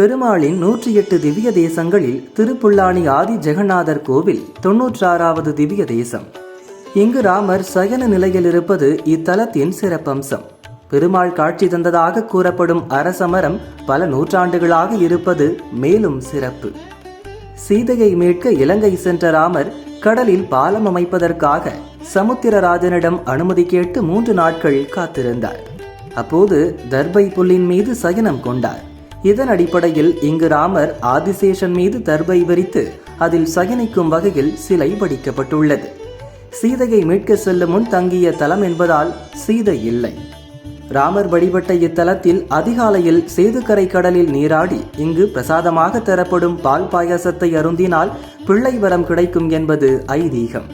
பெருமாளின் நூற்றி எட்டு திவ்ய தேசங்களில் திருப்புல்லானி ஆதி ஜெகநாதர் கோவில் தொன்னூற்றாறாவது திவ்ய தேசம். இங்கு ராமர் சயன நிலையில் இருப்பது இத்தலத்தின் சிறப்பம்சம். பெருமாள் காட்சி தந்ததாக கூறப்படும் அரசமரம் பல நூற்றாண்டுகளாக இருப்பது மேலும் சிறப்பு. சீதையை மீட்க இலங்கை சென்ற ராமர் கடலில் பாலம் அமைப்பதற்காக சமுத்திரராஜனிடம் அனுமதி கேட்டு மூன்று நாட்கள் காத்திருந்தார். அப்போது தர்பை புல்லின் மீது சயனம் கொண்டார். இதன் அடிப்படையில் இங்கு ராமர் ஆதிசேஷன் மீது தர்பை விரித்து அதில் சயனிக்கும் வகையில் சிலை வடிக்கப்பட்டுள்ளது. சீதையை மீட்க செல்லும் முன் தங்கிய தலம் என்பதால் சீதை இல்லை. ராமர் வழிபட்ட இத்தலத்தில் அதிகாலையில் சேதுக்கரை கடலில் நீராடி இங்கு பிரசாதமாக தரப்படும் பால் பாயாசத்தை அருந்தினால் பிள்ளை வரம் கிடைக்கும் என்பது ஐதீகம்.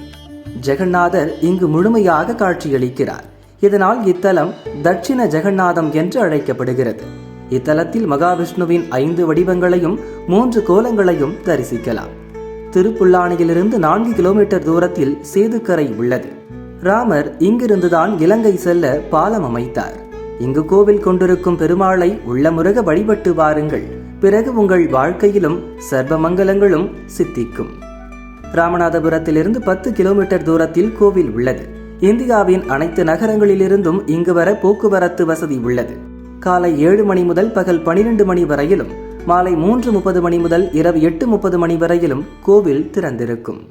ஜெகநாதர் இங்கு முழுமையாக காட்சியளிக்கிறார். இதனால் இத்தலம் தட்சிண ஜெகநாதம் என்று அழைக்கப்படுகிறது. இத்தலத்தில் மகாவிஷ்ணுவின் ஐந்து வடிவங்களையும் மூன்று கோலங்களையும் தரிசிக்கலாம். திருப்புல்லானையிலிருந்து நான்கு கிலோமீட்டர் தூரத்தில் சேதுக்கரை உள்ளது. ராமர் இங்கிருந்துதான் இலங்கை செல்ல பாலம் அமைத்தார். இங்கு கோவில் கொண்டிருக்கும் பெருமாளை உள்ளமுருக வழிபட்டு வாருங்கள். பிறகு உங்கள் வாழ்க்கையிலும் சர்வ மங்கலங்களும் சித்திக்கும். ராமநாதபுரத்திலிருந்து பத்து கிலோமீட்டர் தூரத்தில் கோவில் உள்ளது. இந்தியாவின் அனைத்து நகரங்களிலிருந்தும் இங்கு வர போக்குவரத்து வசதி உள்ளது. காலை ஏழு மணி முதல் பகல் பனிரெண்டு மணி வரையிலும் மாலை மூன்று முப்பது மணி முதல் இரவு எட்டு முப்பது மணி வரையிலும் கோவில் திறந்திருக்கும்.